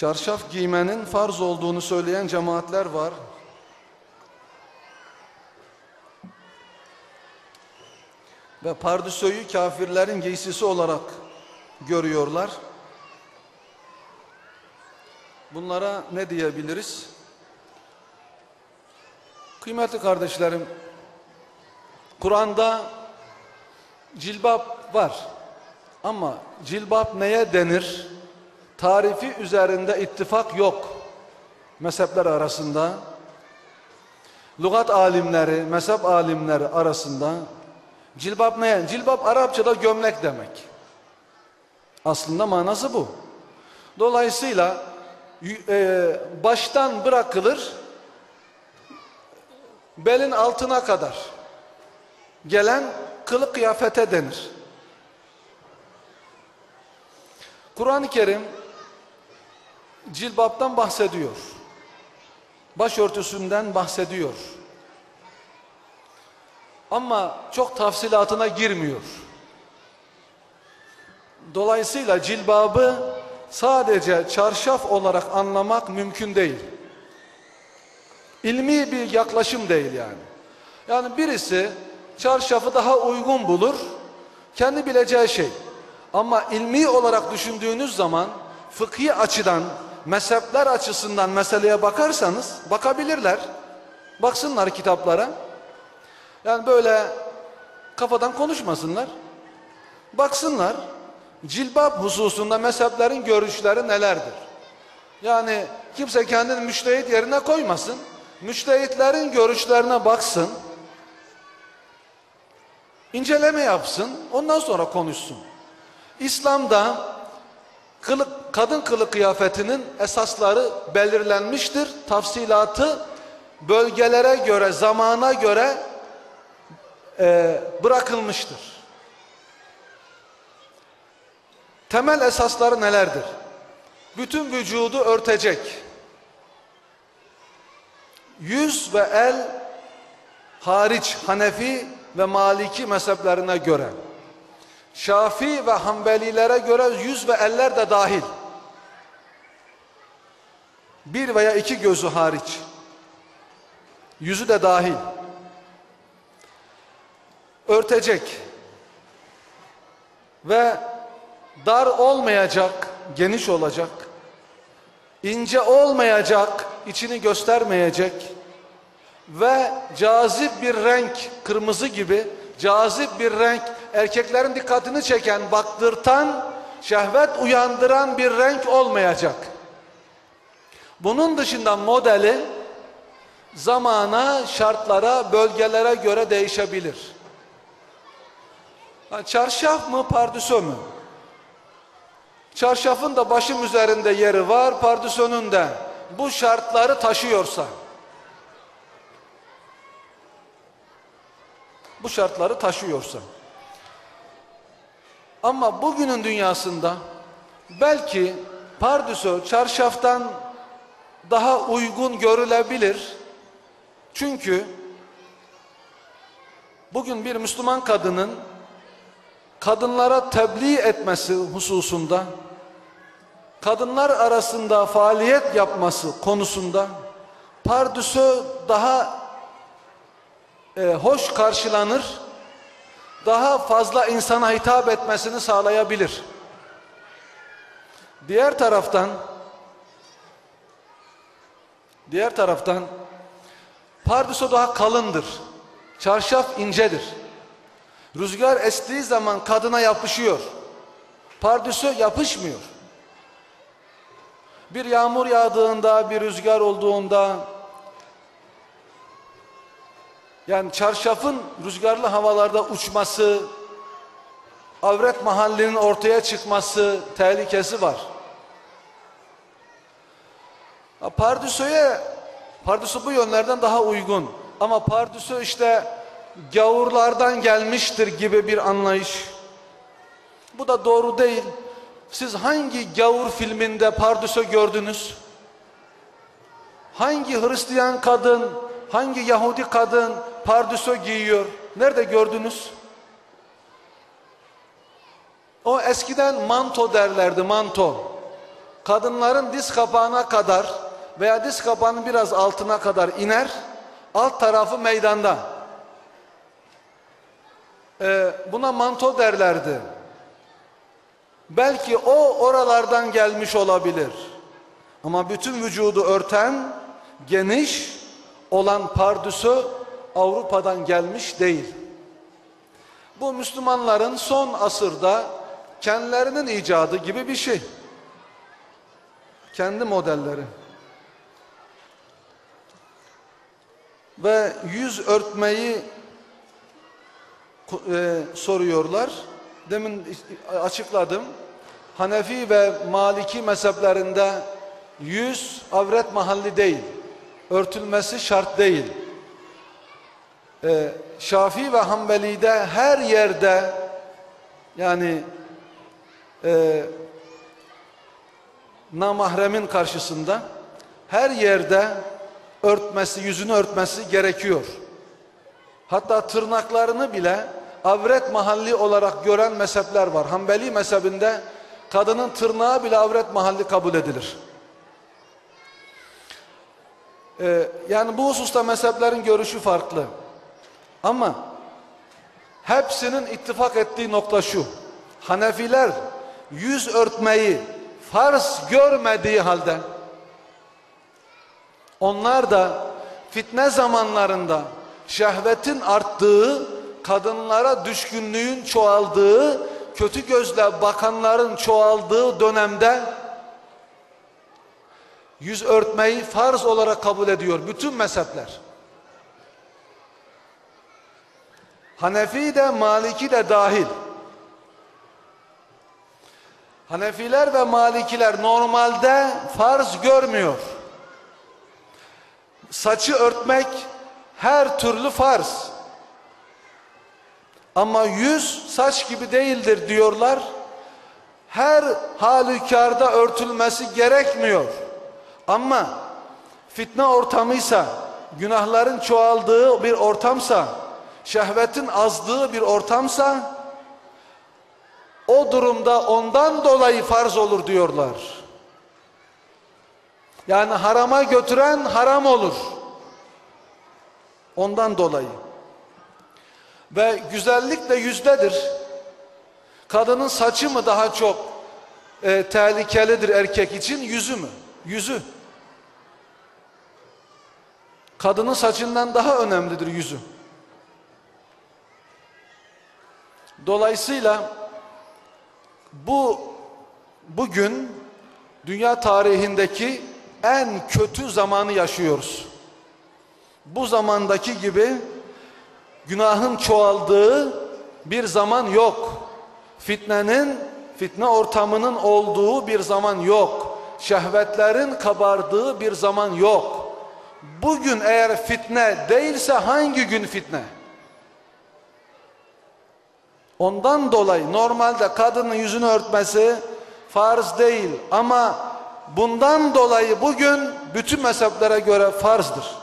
Çarşaf giymenin farz olduğunu söyleyen cemaatler var. Ve pardüsöyü kafirlerin giysisi olarak görüyorlar. Bunlara ne diyebiliriz? Kıymetli kardeşlerim, Kur'an'da cilbap var. Ama cilbap neye denir? Tarifi üzerinde ittifak yok. Mezhepler arasında. Lugat alimleri, mezhep alimleri arasında cilbap neye? Cilbap Arapçada gömlek demek. Aslında manası bu. Dolayısıyla e, baştan bırakılır belin altına kadar gelen kılık kıyafete denir. Kur'an-ı Kerim cilbaptan bahsediyor. Başörtüsünden bahsediyor. Ama çok tafsilatına girmiyor. Dolayısıyla cilbabı sadece çarşaf olarak anlamak mümkün değil. İlmi bir yaklaşım değil yani. Yani birisi çarşafı daha uygun bulur, kendi bileceği şey. Ama ilmi olarak düşündüğünüz zaman fıkhi açıdan, mezhepler açısından meseleye bakarsanız bakabilirler. Baksınlar kitaplara. Yani böyle kafadan konuşmasınlar. Baksınlar cilbap hususunda mezheplerin görüşleri nelerdir? Yani kimse kendini müştehit yerine koymasın. Müştehitlerin görüşlerine baksın. inceleme yapsın. Ondan sonra konuşsun. İslam'da kılık, kadın kılık kıyafetinin esasları belirlenmiştir. Tafsilatı bölgelere göre, zamana göre e, bırakılmıştır. Temel esasları nelerdir? Bütün vücudu örtecek. Yüz ve el hariç Hanefi ve Maliki mezheplerine göre. Şafi ve Hanbelilere göre yüz ve eller de dahil. Bir veya iki gözü hariç. Yüzü de dahil. Örtecek. Ve dar olmayacak, geniş olacak. ince olmayacak, içini göstermeyecek. Ve cazip bir renk, kırmızı gibi cazip bir renk, erkeklerin dikkatini çeken, baktırtan, şehvet uyandıran bir renk olmayacak. Bunun dışında modeli zamana, şartlara, bölgelere göre değişebilir. Çarşaf mı, pardüsö mü? Çarşafın da başım üzerinde yeri var, pardüsönün de. Bu şartları taşıyorsa. Bu şartları taşıyorsa. Ama bugünün dünyasında belki pardüsö çarşaftan daha uygun görülebilir. Çünkü bugün bir Müslüman kadının kadınlara tebliğ etmesi hususunda kadınlar arasında faaliyet yapması konusunda pardüsö daha e, hoş karşılanır daha fazla insana hitap etmesini sağlayabilir. Diğer taraftan diğer taraftan pardüsö daha kalındır. Çarşaf incedir. Rüzgar estiği zaman kadına yapışıyor. Pardüsö yapışmıyor. Bir yağmur yağdığında, bir rüzgar olduğunda yani çarşafın rüzgarlı havalarda uçması, avret mahallinin ortaya çıkması tehlikesi var. Pardüsö'ye, pardüsö bu yönlerden daha uygun. Ama pardüsö işte gavurlardan gelmiştir gibi bir anlayış. Bu da doğru değil. Siz hangi gavur filminde pardüsö gördünüz? Hangi Hristiyan kadın, hangi Yahudi kadın pardüsö giyiyor? Nerede gördünüz? O eskiden manto derlerdi manto. kadınların diz kapağına kadar veya diz kapağının biraz altına kadar iner. Alt tarafı meydanda. Ee, buna manto derlerdi. Belki o oralardan gelmiş olabilir. Ama bütün vücudu örten geniş olan pardüsü Avrupa'dan gelmiş değil. Bu Müslümanların son asırda kendilerinin icadı gibi bir şey. Kendi modelleri. Ve yüz örtmeyi e, soruyorlar. Demin açıkladım. Hanefi ve Maliki mezheplerinde yüz avret mahalli değil. Örtülmesi şart değil. Ee, Şafii ve Hanbeli'de her yerde yani e, namahremin karşısında her yerde örtmesi, yüzünü örtmesi gerekiyor. Hatta tırnaklarını bile avret mahalli olarak gören mezhepler var. Hanbeli mezhebinde kadının tırnağı bile avret mahalli kabul edilir. Ee, yani bu hususta mezheplerin görüşü farklı. Ama hepsinin ittifak ettiği nokta şu. Hanefiler yüz örtmeyi farz görmediği halde onlar da fitne zamanlarında şehvetin arttığı, kadınlara düşkünlüğün çoğaldığı, kötü gözle bakanların çoğaldığı dönemde yüz örtmeyi farz olarak kabul ediyor bütün mezhepler. Hanefi de Maliki de dahil. Hanefiler ve Malikiler normalde farz görmüyor. Saçı örtmek her türlü farz. Ama yüz saç gibi değildir diyorlar. Her halükarda örtülmesi gerekmiyor. Ama fitne ortamıysa, günahların çoğaldığı bir ortamsa, şehvetin azdığı bir ortamsa o durumda ondan dolayı farz olur diyorlar. Yani harama götüren haram olur. Ondan dolayı. Ve güzellik de yüzdedir. Kadının saçı mı daha çok e, tehlikelidir erkek için yüzü mü? Yüzü. Kadının saçından daha önemlidir yüzü. Dolayısıyla bu bugün dünya tarihindeki en kötü zamanı yaşıyoruz. Bu zamandaki gibi günahın çoğaldığı bir zaman yok. Fitnenin, fitne ortamının olduğu bir zaman yok. Şehvetlerin kabardığı bir zaman yok. Bugün eğer fitne değilse hangi gün fitne? Ondan dolayı normalde kadının yüzünü örtmesi farz değil ama bundan dolayı bugün bütün mezheplere göre farzdır.